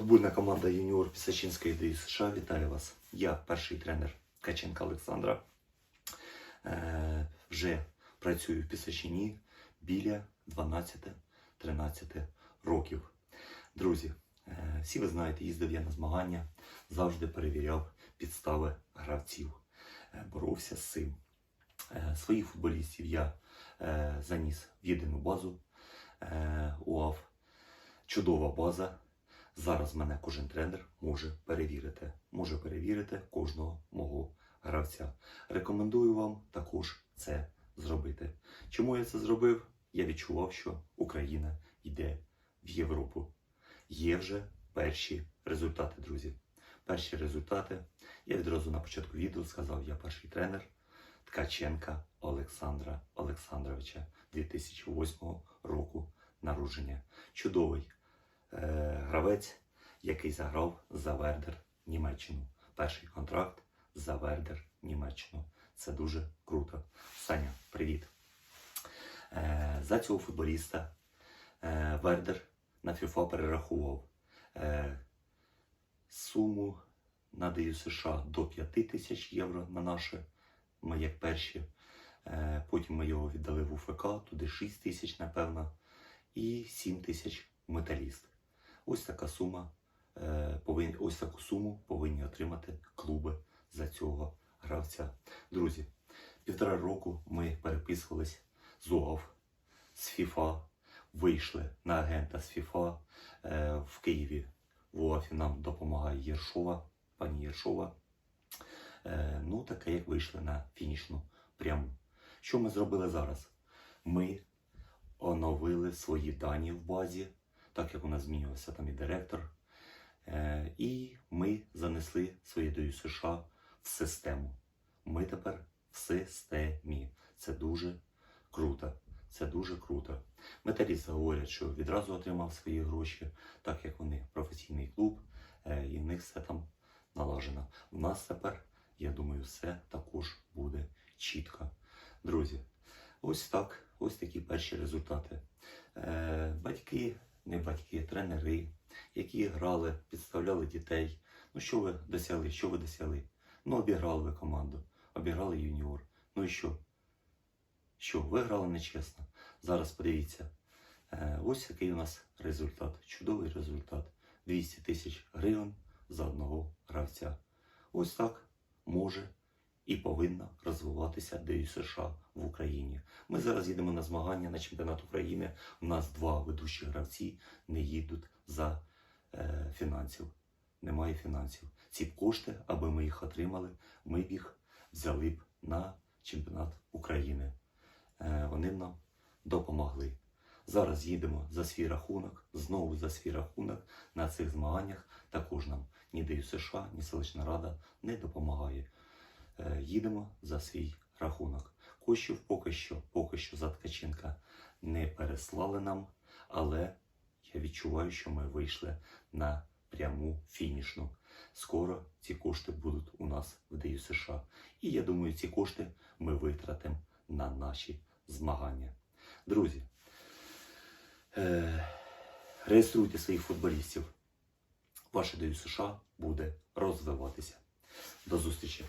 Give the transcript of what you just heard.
Футбольна команда юніор Пісачинської ДІ США вітає вас. Я перший тренер Ткаченка Олександра. Е, вже працюю в Пісачині біля 12-13 років. Друзі, е, всі ви знаєте, їздив я на змагання, завжди перевіряв підстави гравців, е, боровся з цим. Е, своїх футболістів я е, заніс в єдину базу е, УАФ. Чудова база. Зараз мене кожен тренер може перевірити. Може перевірити кожного мого гравця. Рекомендую вам також це зробити. Чому я це зробив? Я відчував, що Україна йде в Європу. Є вже перші результати, друзі. Перші результати. Я відразу на початку відео сказав, я перший тренер Ткаченка Олександра Олександровича 2008 року народження. Чудовий гравець, який заграв за Вердер Німеччину. Перший контракт за Вердер Німеччину. Це дуже круто. Саня, привіт. Е, за цього футболіста е, Вердер на ФІФА перерахував е, суму надаю США до 5 тисяч євро на наше. Ми як перші. Е, потім ми його віддали в УФК, туди 6 тисяч, напевно, і 7 тисяч металіст. Ось така сума. е, Повинні, ось таку суму повинні отримати клуби за цього гравця. Друзі, півтора року ми переписувались з УАФ, з ФІФА, вийшли на агента з ФІФА е, в Києві. В УАФі нам допомагає Єршова, пані Єршова. Е, Ну, таке, як вийшли на фінішну пряму. Що ми зробили зараз? Ми оновили свої дані в базі, так як у нас змінювався там і директор. Е, і ми занесли свої дою США в систему. Ми тепер в системі. Це дуже круто. Це дуже круто. Металісти говорять, що відразу отримав свої гроші, так як вони професійний клуб, е, і в них все там налажено. У нас тепер, я думаю, все також буде чітко. Друзі, ось так, ось такі перші результати. Е, батьки, не батьки, тренери, які грали, підставляли дітей. Ну що ви досягли? Що ви досягли? Ну, обіграли ви команду, обіграли юніор. Ну і що? Що, ви грали нечесно. Зараз подивіться. Е, ось який у нас результат. Чудовий результат. 200 тисяч гривень за одного гравця. Ось так може і повинна розвиватися ДЮ США в Україні. Ми зараз їдемо на змагання на чемпіонат України. У нас два ведучі гравці не їдуть за е, фінансів. Немає фінансів. Ці кошти, аби ми їх отримали, ми б їх взяли б на чемпіонат України. Е, вони нам допомогли. Зараз їдемо за свій рахунок, знову за свій рахунок на цих змаганнях. Також нам ні ДЮ США, ні селищна рада не допомагає. Е, Їдемо за свій рахунок. Коштів поки що, поки що за Ткаченка не переслали нам, але я відчуваю, що ми вийшли на пряму фінішну. Скоро ці кошти будуть у нас в ДЮ США. І я думаю, ці кошти ми витратимо на наші змагання. Друзі, е, реєструйте своїх футболістів. Ваше ДЮ США буде розвиватися. До зустрічі!